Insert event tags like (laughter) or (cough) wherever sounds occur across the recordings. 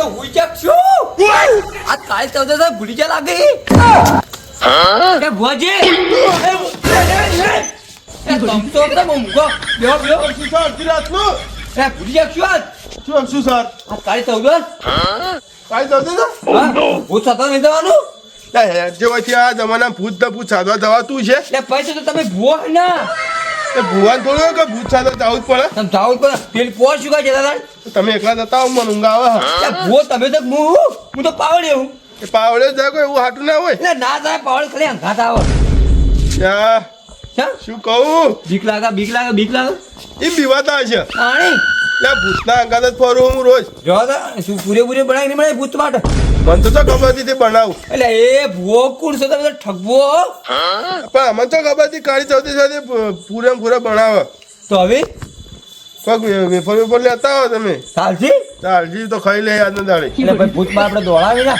તો હુઈ છું. આ કાલ ચૌદ ભૂલી જા લાગે. એ ભુવાજી એ, એ, એ, એ. એ તમતો તો બહુ બેહો બેહો શું સર અડધી રાતનું એ ભૂલી છું આજ. શું શું સર આ કાલે ચૌદ કાંઈ જતી ને હા? ભૂત નહીં જવાનું જે હોય આ જમાના ભૂત ભૂત સાધવા જવા તું છે પૈસા તો તમે ભૂવો ના. એ ભુવાન થોડું કે ભૂત સાથે જવું જ પડે? તમે જ પડે. પેલી પોર શું કાંઈ જતા તમે એકલા જતા આવો મને ઊંઘ આવે. ભૂવો તમે તો હું હું? તો પાવડે હું. એ પાવડે જાય કોઈ એવું હાટું ના હોય? ને ના થાય પાવડે ખાલી અંઘાત આવે. શું કહું? બીક લાગે બીક લાગે બીક લાગે. એ બીવાતા છે. આણી. એટલે ભૂતના અંગાત જ ફરું હું રોજ. જો શું પૂરેપૂરી બનાવી નહીં બનાવી ભૂત માટે? મને તો તો ખબર હતી તે બનાવું. એટલે એ ભૂવો કોણ છો તમે ઠગવો પણ અમને તો ખબર હતી કાળી ચૌથી સાથે પૂરે પૂરા બનાવે. તો હવે? કોઈક વેફર વેફર લેતા આવો તમે. સાલજી ચાલજી તો ખાઈ લે આજના દાડે એટલે ભાઈ ભૂત આપણે દોડાવી ના.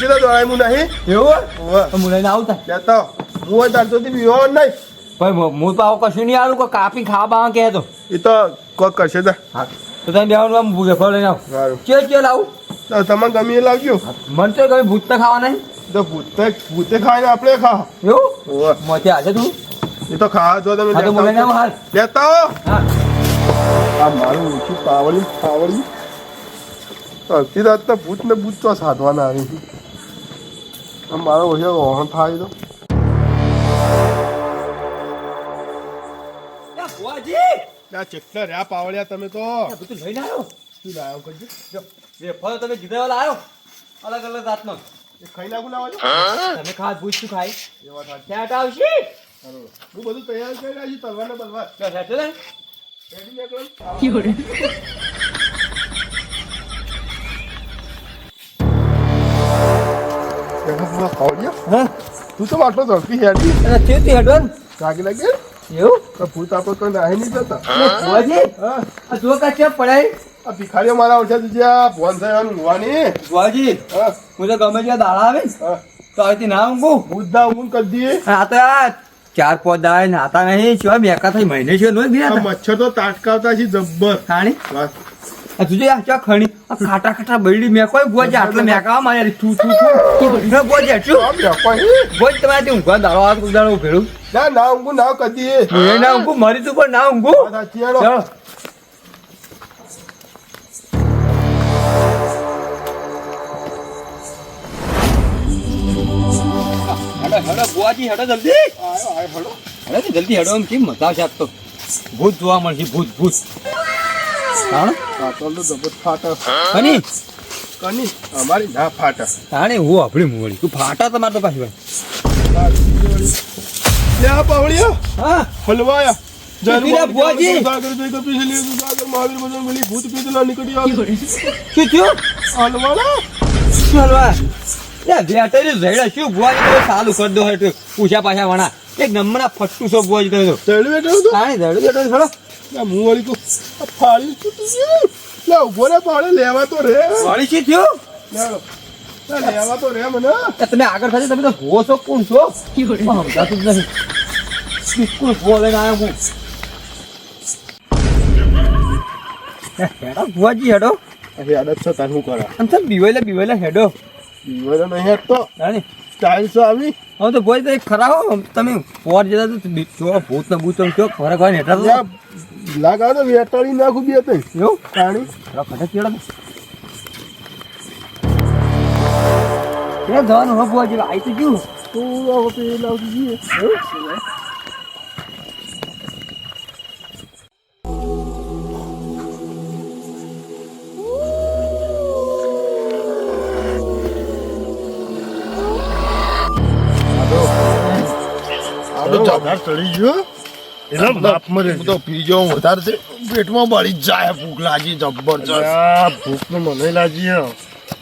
તો દોડાય હું નહીં. એવું હું લઈને આવતા લેતા હું હોય હતી બીવો નહીં. ભાઈ હું તો આવું કશું નહીં આવું કોઈ કાપી ખાવા કે તો. એ તો કોક કરશે તા હા. તો તમે લઈને આવો. સારું. ચે ચે લાવું. તો તમે ગમે એ લાવજો. મન તો કઈ ભૂત તો ખાવા નહીં તો ભૂતે ભૂતે ખાઈને આપણે ખા એવું. આજે તું. એ તો ખાવા જો તમે લેતા આ મારું ઓછું પાવડી પાવડી અડધી રાત ભૂત ને ભૂત તો સાધવાના આવી. મારો ઓછો થાય તો. આ ચેકલા રહ્યા પાવડિયા તમે તો. એ બધું લઈને આવ્યો? શું લાવ્યો કરજો જો વેફર તમે કીધા વાળા આવ્યો અલગ અલગ જાતનો. એ ખાઈ લાગુ લાવજો તમે ખાસ ભૂત ખાઈ એવા થાય ક્યાં આવશે? બરોબર. હું બધું તૈયાર કરી રાખી તલવાર ને બલવાર બસ હેઠે ને તું તો આટલો ઝડપી હેડી અને તે હેડવાન? કાગી લાગે? એવું? તો ભૂત આપણે કોઈ નાહી નહીં જતા. ભુવાજી? આ જો કા ચેપ પડાય? આ ભિખારીઓ મારા ઓછા તું આ ભોન થયા ઊંઘવાની ભુવાજી હા. તો ગમે ત્યાં દાડા આવે તો અહીંથી ના ઊંઘું? બુદ્ધા ઊંઘ કરી દઈએ. આ તો ચાર પોત દાડા નાતા નહીં. શું બેકા થઈ મહિને છે નો આ ગયા મચ્છર તો તાટકાવતા છે જબ્બર. ખાણી વાહ. આ આ ચા ખણી આ ખાટા ખાટા કોઈ ગોજે આટલે મે મેકાવા મારે તું તું તું ભુવાજી ગોજે આ બેપાઈ. ભુવાજી તમારે ઊંઘવા દાડો હાથ ઉદાડો ભેળું ના ના ઊંઘું ના કદી એ ના ઊંઘું મારી તું પણ ના ઊંઘું આ. ચાલો હેડો હેડો બુઆજી હેડો જલ્દી હેડો. હેડો જલ્દી હેડો એમ કેમ મજા છે તો ભૂત જોવા મળશે ભૂત ભૂત તાણ? કાતરનો જબર ફાટે. હની કની? અમારી ના ફાટા. તાણે હું આપણી મોડી તું ફાટા તમારે તો પાછી લે આ પાવડિયા, હા. હલવાયા. કેટલી બુઆજી? સાગર જય કપી સાગર મહાવીર ભજન બલી, ભૂત પીતલા નીકળી આવે. શું થયું? હલવાના? હલવા? લે બેટરી જઈડા શું બુઆજી ચાલુ કરી દો હેઠું. પૂછ્યા પાછા વણા. એક નમના ફટ્ટુ છો. બુઆજી બેટો થોડો લે, મું વળી ફાડી છૂટી ગયું. લે, ઊભો રે પાવડે, લેવા તો રે. વળી શું થયું લેવા તો રે મને. તમે આગળ થશે તમે તો ભૂવો છો કોણ છો સમજાતું જ નથી બિલકુલ ભૂવો લઈને આવ્યો હું હેડો ભુવાજી હેડો અહીં આદત તાર શું કરા? આમ તો બીવાયલા બીવાયલા હેડો બીવારો નહીં હેઠતો. તાણે ટાઇલ્સો આવી? હવે તો ભાઈ તો ખરા હો તમે ફોર જતા તો જો ભૂત ને ભૂત જો ખરા ખરા હેઠા તો લાગા તો વેટાળી નાખું બી તઈ. એવું? પાણી ખરા કેળા જવાનું હો ભુવાજી આવી તો ગયું. તું આવો તો લાવતી જઈએ. વધારે ચડી ગયો. એટલે બાપ હું તો પી જાઉં વધારે તે પેટમાં બળી જાય ભૂખ લાગી જબરજસ્ત ભૂખ તો મને લાગી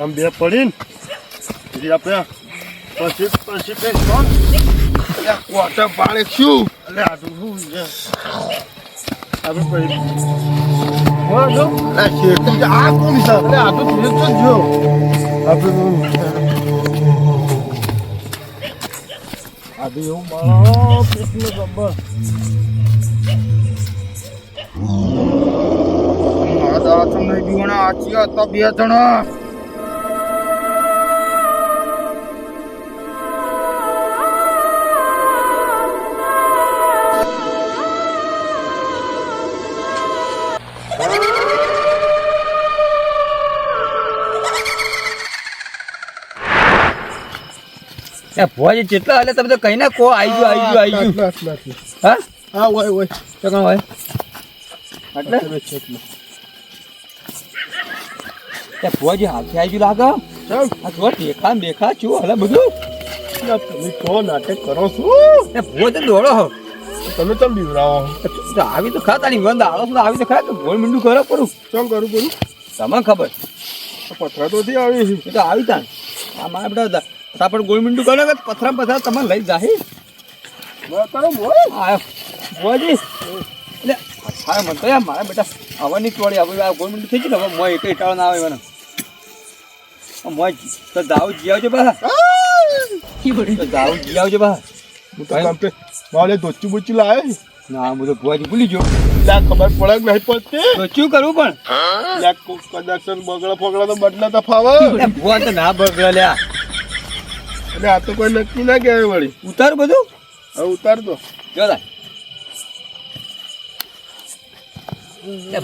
આમ બે પડીને. પછી આપણે પછી પછી કઈ કોણ? અલ્યા, પાડે શું એટલે આટલું શું આપણે પછી આ કોણ આટલું આપણે આદુ એવું મારો પેટનું જબર મારા દાડા તમને બીવાના આચી હતા બે જણા. એ ભુવાજી કેટલા હાલે તમે તો કઈ ના કો આઈ ગયો આઈ ગયો આઈ ગયું. હા હા? હોય હોય. કોણ હોય? એટલે? એ ભુવાજી હાથે આવી ગયું લાગે. આ જો દેખા બેખા છું હલે બધું. તમે કો નાટક કરો છો. એ ભુવો દોડો હો. તમે તો બીવરાવો આવી તો ખાતા નહીં વંદ આળો તો આવી તો ખા કે ગોળ મીંડું કરો કરું કેમ કરું કરું તમને ખબર? પથરા તો થી આવી તો આવી તા આ મારા બેટા સાપડ ગોળ મીંડું કરો કે પથરા પથરા તમે લઈ જાહી. કરો એટલે હા મને તો યાર મારા બેટા આવવાની ચોળી હવે આ ગોળ મીંડું થઈ ગયું હવે મોય એક ટાળો ના આવે મને. મોય તો દાવ જી આવજો બા તો દાવ જી આવજો બા હું તો કામ પે મારે ધોચી બોચી લાવે ના હું તો ભુવાજી ભૂલી ગયો. ત્યાં ખબર પડે નહીં પડતી? તો શું પણ? કોક કનેક્શન બગડા ફગડા તો બદલા તો ફાવે ભુવા તો ના બગડે અને આ તો કોઈ નક્કી ના કહેવાય વળી. ઉતાર બધું? હવે ઉતાર દો. જો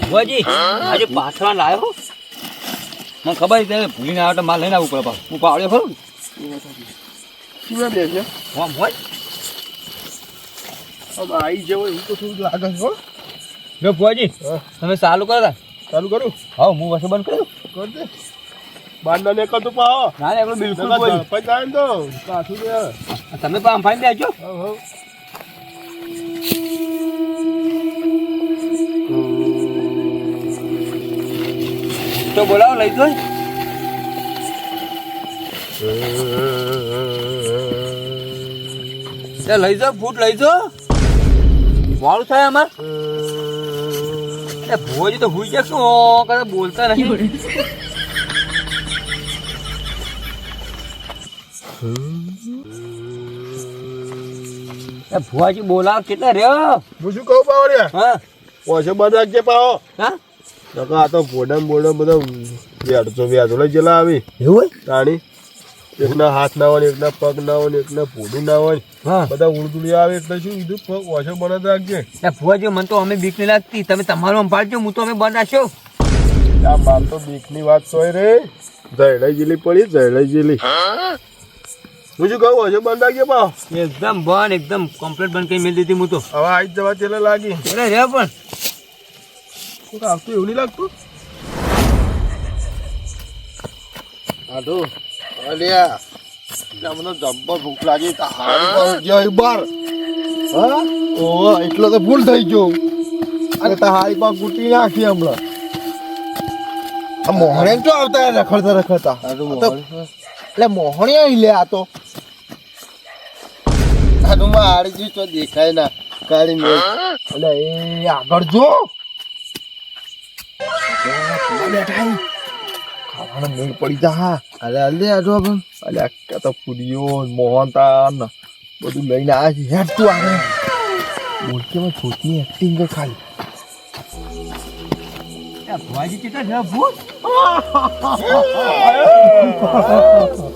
ભુવાજી આજે પાથરા લાયો? મને ખબર છે ભૂલીને આવ્યો તો માલ લઈને આવવું પડે પાછું. હું પાડ્યો ખરો હું હોય? આવી જવો એવું તો થોડું લાગે છે જો ભુવાજી તમે ચાલુ કરો ચાલુ કરું? હા હું વસે બંધ કરું કર દે. બાંધા ને કતું પાવો ના બિલકુલ જાય તો. દે તમે પણ આમ ફાઈન દેજો. તો બોલાવો લઈ જો એ લઈ જાઓ ફૂટ લઈ જાઓ. મોડું થાય અમાર એ ભુવાજી તો હુઈ શું? કદાચ બોલતા નહીં. ભુવાજી બોલાવ કેટલા રહ્યો? હું શું કહું રે? હા. ઓછો બંધ રાખજે પાવો હા? નકર આ તો બોડમ બોડમ બધા વ્યાડતો વ્યાડો લઈ જેલા આવી. એવું હોય? તાણી એકના હાથ ના હોય એકના પગ ના હોય ને એકના પોડું ના હોય. હા. બધા ઉળદુડી આવે એટલે શું કીધું? પગ ઓછો બંધ રાખજે. એ ભુવાજી મને તો અમે બીક નહીં લાગતી. તમે તમારું અંભાળજો હું તો અમે બંધ રાખ્યો આ માર તો બીકની વાત સોય રે. જયડાઈ જેલી પડી જયડાઈ જેલી. શું કહું હજુ બંધ રાખજે પાવ એકદમ બંધ એકદમ કમ્પ્લીટ બંધ કરી મેળ દીધી હું તો. હવે આજ જવા તેલે લાગી. અરે રે પણ. શું આવતું એવું નહીં લાગતું? આટો અલ્યા એટલે મને જબ્બર ભૂખ લાગી. તા હારી પર ગયો બાર હા? ઓહો એટલો તો ભૂલ થઈ ગયો. અરે તા હારી કૂટી નાખી હમણાં. આ મોહણે તો આવતા રખડતા રખડતા? એટલે મોહણી આવી લે આ તો. આ તો મારી જી તો દેખાય ના. કાળી મેં એટલે એ આગળ જો. ખાવાનો મેળ પડી જા. હા અરે અલે આજો પણ અલે આ તો પુરીઓ મોહનતાન બધું લઈને આવ્યા છે હેડ તું આવે બોલ કે એક્ટિંગ ખાલી. ભુવાજી કેટલા ભૂત? (laughs) (laughs)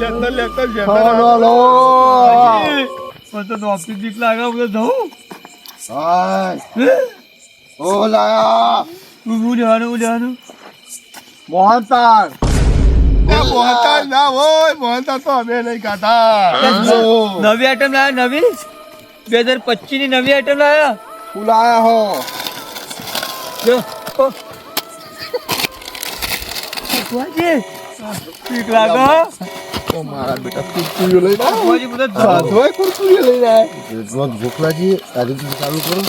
લેતા લેતા મને તો નોકરી બીક લાગે હું તો જઉં હાય ઓ લાયા ઊભું લેવાનું ઊભું લેવાનું મોહનતાન એ મોહનતાન ના હોય મોહનતાન તો અમે નહીં ખાતા નવી આઈટમ લાયા નવી બે હજાર પચીસની નવી આઈટમ લાયા હો જો ઓ. ભુવાજી બીક લાગે. ઓ મારા બેટા કુરકુરીઓ કુરકુરીઓ ભૂખ લાગી ચાલુ કરો.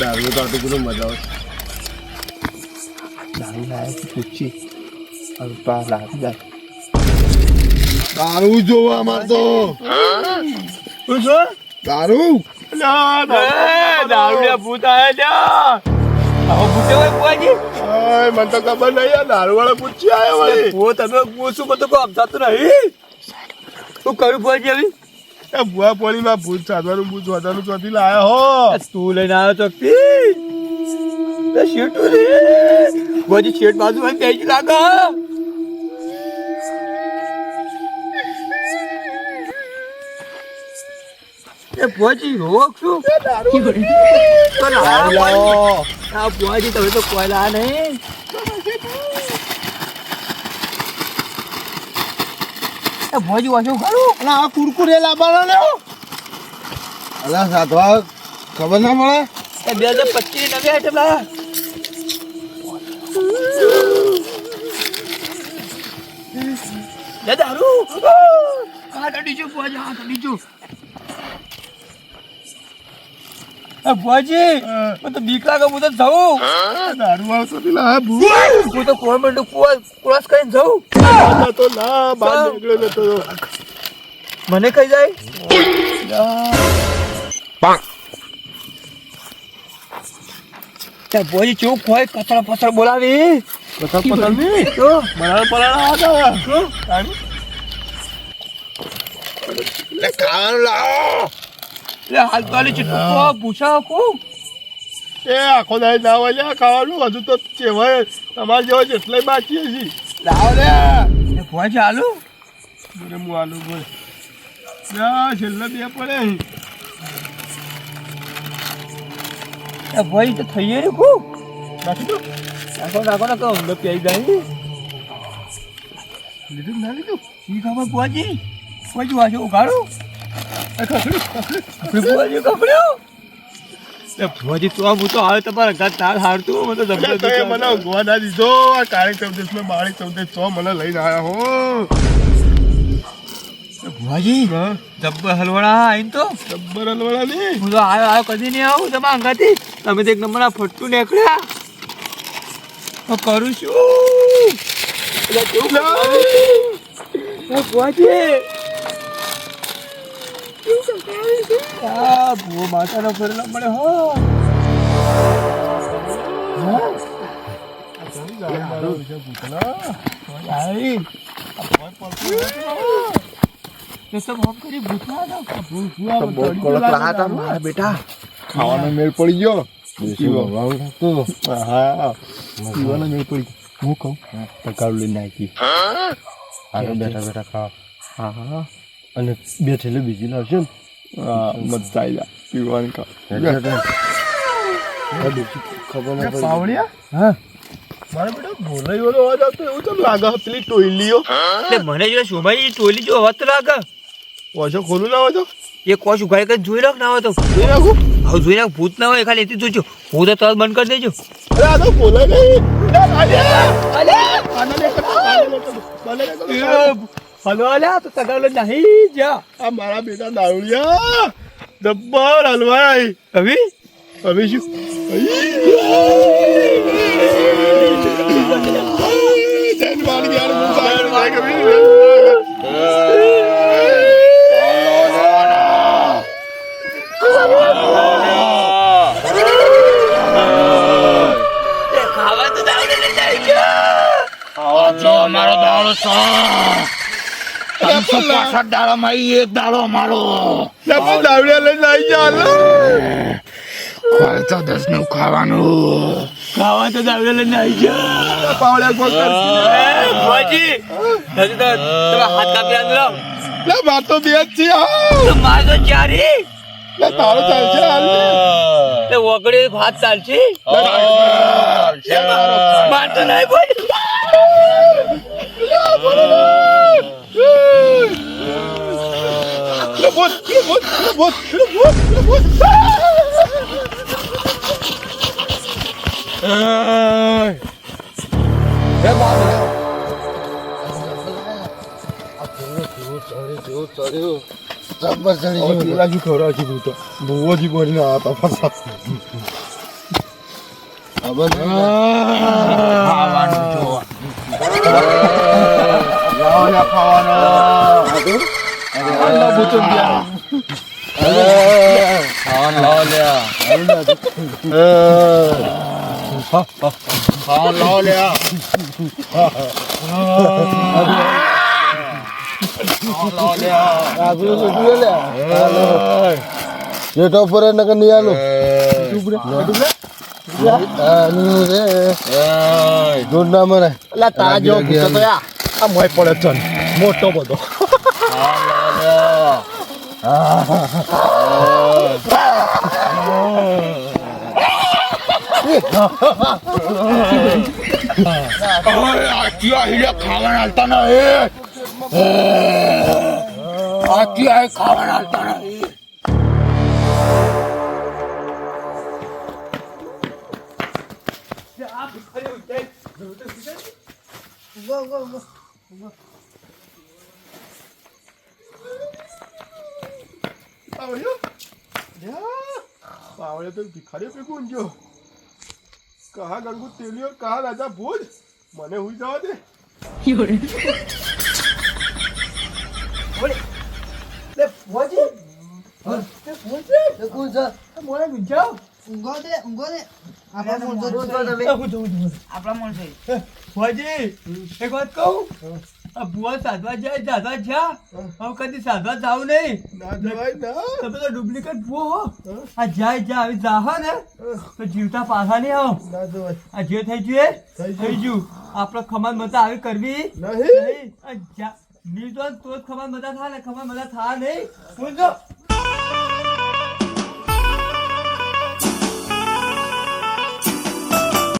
દારૂ તો આટલું બધું મજા આવે. દારૂ લાવે પૂછી હવે લાવી દારૂ જોવા મારતો. દારૂ? એ, દારૂડિયા ભૂત આયા ત્યાં હવે ભૂતે હોય ભુવાજી ઓય મને તો ખબર નહીં આ દારૂ વાળા. પૂછી આવ્યો વળી ભૂત તમે પૂછું બધું કોઈ સમજાતું નહીં? તું કરું ભુવાજી આવી એ ભુવા પોલીમાં ભૂત સાધવાનું ભૂત સાધવાનું ચોથી લાયા હો. તું લઈને આવ્યો શેઠું શેઠ બાજુ હોય બેસી લાગે એ ભુવાજી રોક શું. આ તમે તો કોયલા નહીં. એ ભુવાજી વાંચો ખરું? અને આ કુરકુરે લાવવાનો લેવો અલા સાધવા ખબર ના મળે એ બે હજાર પચીસ નવી આઈટમ લાયા. લે દારૂ. આ તડીશું ભુવાજી આ તડીશું એ ભુવાજી હું. તો બીક લાગે હું તો જઉં. દારૂ આવતો પેલા હું તો કોઈ ક્રોસ કરીને જઉં. તો ના બહાર નીકળ્યો જતો મને કઈ જાય? ચૂપ હોય કચરા પચરા બોલાવી. નહીં? તો. બરાબર પરાણા ખાવાનું લાવો. એટલે હાલ તો આલી ચીટકો પૂછા ખૂબ. એ આખો દાઈ ના હોય લ્યા ખાવાનું હજુ તો ચેવાય તમારે જેવો જેટલાય બાકી છે લાવ લે એ ભુવાજી હાલો બોલે હું આલુ બોલ લ્યા છેલ્લે બે પડે. એ ભુવાજી તો થઈ ગયું ખૂબ. નાખી દો. નાખો નાખો નાખો અમને પ્યાઈ જાય લીધું ના લીધું શી ખબર ભુવાજી ભુવાજી વાંચો ઉઘાડો. ભુવાજી. ભુવાજી તો તમારા જબ્બર હલવાડા નહીં હું આવ્યો આવ્યો કદી નહીં આવું તમે અંગાથી તમે તો એક નંબર આ ફટતું નીકળ્યા કરું છું ભુવાજી આ ભૂવો માતાનો ફરેલો મળે હો. બેટા ખાવાનો મેળ પડી ગયો. હા પીવાનો મેળ પડી હું કહું? તકાળ લઈ નાખી બેઠા બેઠા ખાવા. હા હા અને બે થેલી બીજી લાવશે ને હા મજા આવી જાય પીવાની ખબર ના પડી હા મારા બેટા બોલાઈ વાળો અવાજ આવતો એવું તો લાગે પેલી ટોયલીઓ એટલે મને જો શોભાઈ ટોયલી જો હોત તો લાગે ઓછો ખોલું ના હોય તો એ કોશ ઉઘાડી કરી જોઈ રાખ ના હોય તો જોઈ હવે જોઈ રાખ ભૂત ના હોય ખાલી એથી જોજો હું તો તરત બંધ કરી દેજો અરે આ તો બોલાય નહીં લે, આલ્યા! આને હલો અલ્યા તો તગાલો નહીં જા. આ મારા બેટા દારૂડિયા. જબ્બર હલવાઈ. હવે હવે શું? મારો દાળ સો ત્રણસો પાસઠ દાડો માં એક દાડો અમારો. દાવડિયા લઈને આવી જા ખર્ચો દસનું ખાવાનું. ખાવા તો દાડે લઈને આવી જા પાવડિયા કોક એ ભુવાજી. હજી તો તમે હાથ કાપી આંદલો લે. માર તો બે જ છે તો માર તો ચારી. લે તારો ચાલશે હાલ તે ઓગળી હાથ ચાલશે. માર તો નહીં Robot, Robot, Robot, Robot, Robot. Ai. 내 마음이야. 잠만 살리지 어디라지 걸어지부터. 무엇이 버리나 아파서 아버지 아버지 좋아. 야야 파와나. 아, બુચમ ગયા આગળ સુધીએ લે જેઠો પર નકર નહીં આલું હા, નહીં રે. દૂધ ના મરે અલ્લા તારા જેવો ભૂતો તો યા. આ મોય પડે છે મોટો બધો. (laughs) ઓય આખી આ હીરે ખાવાના હાલતા નહીં આખી આ ખાવાના હાલતા નહીં આ ભિખારી ઉઠાઈ. આવડ્યો પાવડે તો ભિખારી ફેંકું ગયો કહા ગંગુ તેલિયો કહા રાજા ભોજ મને હુઈ જવા દે. મોણે આપણા મૂળ તો એ હું જોઉં છું. આપણા મૂળ છે. એક વાત કહું? આ ભુવા સાધવા જાય સાધવા જા. હવે કદી સાધવા જાવ નહીં. તમે તો ડુપ્લિકેટ બુઓ હો. આ જાય જ્યાં આવી જાહો ને. તો જીવતા પાછા નહીં આવો. આ જે થઈ ગયું એ થઈ ગયું. આપણે ખમાન મતા આવી કરવી. નહીં. જા- નહીં તો તો જ ખમાન મતા થાય ને ખમાન મતા થાય નહીં. હું જો.